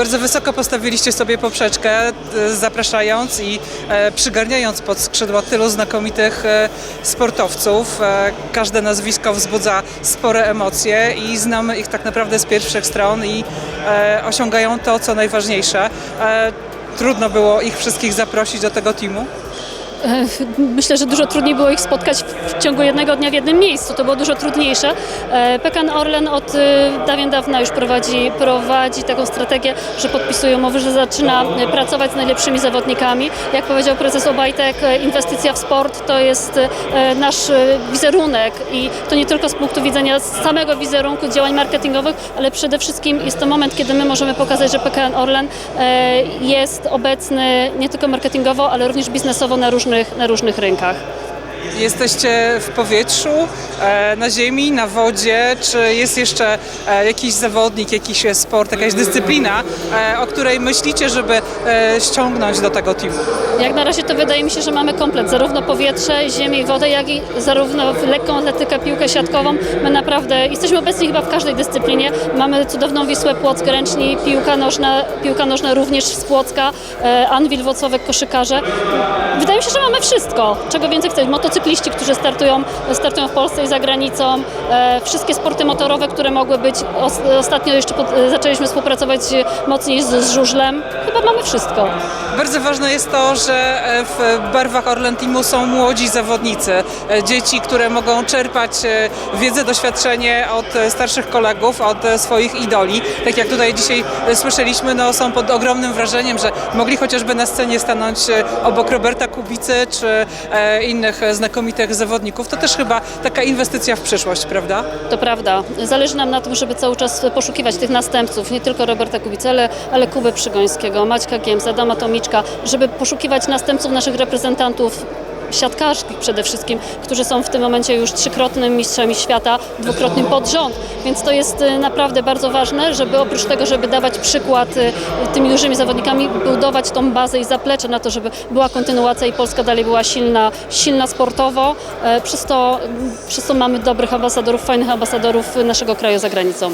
Bardzo wysoko postawiliście sobie poprzeczkę, e, zapraszając i e, przygarniając pod skrzydła tylu znakomitych e, sportowców. Każde nazwisko wzbudza spore emocje i znamy ich tak naprawdę z pierwszych stron i osiągają to, co najważniejsze. Trudno było ich wszystkich zaprosić do tego teamu. E, Myślę, że dużo trudniej było ich spotkać w- ciągu jednego dnia w jednym miejscu. To było dużo trudniejsze. E, Pekan Orlen od e, dawien dawna już prowadzi, prowadzi taką strategię, że podpisuje umowy, że zaczyna pracować z najlepszymi zawodnikami. Jak powiedział prezes Obajtek, inwestycja w sport to jest nasz wizerunek i to nie tylko z punktu widzenia samego wizerunku działań marketingowych, ale przede wszystkim jest to moment, kiedy my możemy pokazać, że PKN Orlen jest obecny nie tylko marketingowo, ale również biznesowo na różnych, na różnych rynkach. Jesteście w powietrzu, e, na ziemi, na wodzie, czy jest jeszcze e, jakiś zawodnik, jakiś sport, jakaś dyscyplina, e, o której myślicie, żeby ściągnąć do tego teamu? Jak na razie to wydaje mi się, że mamy komplet, zarówno powietrze, ziemię i wodę, jak i zarówno lekką atletykę, piłkę siatkową. My naprawdę jesteśmy obecni chyba w każdej dyscyplinie. Mamy cudowną Wisłę Płock, ręczni, piłka nożna, piłka nożna również z Płocka, Anwil Włocławek, koszykarze. Wydaje mi się, że mamy wszystko. Czego więcej chcemy? Motocykliści, którzy startują, startują w Polsce i za granicą. E, wszystkie sporty motorowe, które mogły być. Os, ostatnio jeszcze e, zaczęliśmy współpracować mocniej z, z żużlem. Mamy wszystko. Bardzo ważne jest to, że e, w barwach Orlen Teamu są młodzi zawodnicy, e, dzieci, które mogą czerpać e, wiedzę, doświadczenie od starszych kolegów, od swoich idoli. Tak jak tutaj dzisiaj słyszeliśmy, no, są pod ogromnym wrażeniem, że mogli chociażby na scenie stanąć obok Roberta Kubicy czy innych znakomitych zawodników. To też chyba taka inwestycja w przyszłość, prawda? To prawda. Zależy nam na tym, żeby cały czas poszukiwać tych następców, nie tylko Roberta Kubicy, ale, ale Kuby Przygońskiego, Maćka Giemsa, Adama Tomiczka, żeby poszukiwać następców naszych reprezentantów siatkarskich przede wszystkim, którzy są w tym momencie już trzykrotnymi mistrzami świata, dwukrotnym pod rząd. Więc to jest y, naprawdę bardzo ważne, żeby oprócz tego, żeby dawać przykład y, tymi dużymi zawodnikami, budować tą bazę i zaplecze na to, żeby była kontynuacja i Polska dalej była silna, silna sportowo. E, Przez to, przez to mamy dobrych ambasadorów, fajnych ambasadorów naszego kraju za granicą.